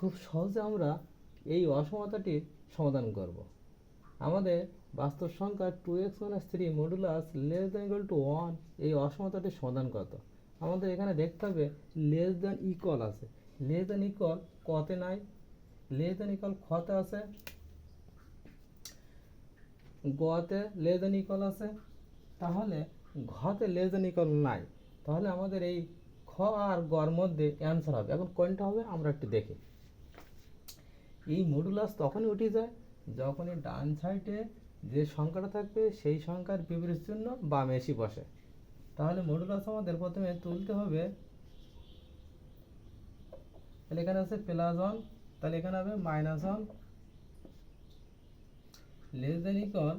খুব সহজে আমরা এই অসমতাটির সমাধান করব। আমাদের বাস্তব সংখ্যা two x minus three modulus less than equal to one এই অসমতাটির সমাধান কত? আমাদের এখানে দেখতে হবে লেস দ্যান ইকুয়াল আছে। লেস দ্যান ইকুয়াল কতে নাই লেস দ্যান ইকুয়াল খতে আছে, গতে লেস দ্যান ইকুয়াল আছে, তাহলে ঘতে লেস দ্যান ইকুয়াল নাই। তাহলে আমাদের এই খ আর গর মধ্যে অ্যান্সার হবে। এখন কোনটা হবে? আমরা একটু দেখি। এই মডুলাস তখনই উঠে যায় যখনই ডান সাইডে যে সংখ্যাটা থাকবে সেই সংখ্যার বিপরীত চিহ্ন বামে এসে বসে। তাহলে মডুলাস আমাদের প্রথমে তুলতে হবে। তাহলে এখানে আছে প্লাস ওয়ান তাহলে এখানে হবে minus one less than equal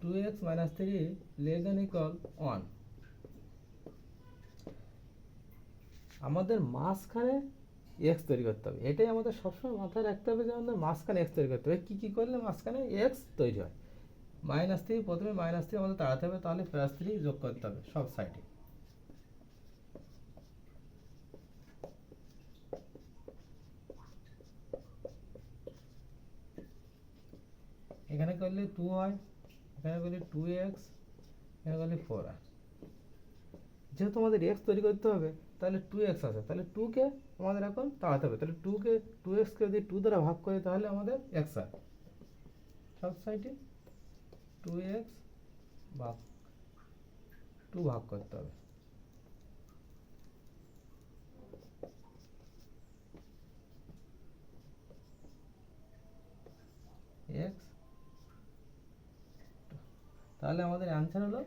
two x minus three less than equal one আমাদের মাঝখানে এক্স তৈরি করতে হবে। এটাই আমাদের সবসময় মাথায় রাখতে হবে যে আমাদের মাঝখানে এক্স তৈরি করতে হবে। কী কী করলে মাঝখানে এক্স তৈরি হয়? মাইনাস থ্রি প্রথমে মাইনাস থ্রি আমাদের তাড়াতে হবে, তাহলে প্লাস থ্রি যোগ করতে হবে সব সাইডে এখানে করলে টু হয়, এখানে করলে টু এক্স এখানে করলে ফোর হয় যেহেতু আমাদের এক্স তৈরি করতে হবে তাহলে টু এক্স আছে। তাহলে টুকে আমাদের এখন তাড়াতে হবে। তাহলে টুকে টু এক্সকে যদি টু দ্বারা ভাগ করি তাহলে আমাদের এক্স হয় সব সাইডে টু এক্স ভাগ টু ভাগ করতে হবে। এক্স তাহলে আমাদের অ্যান্সার হলো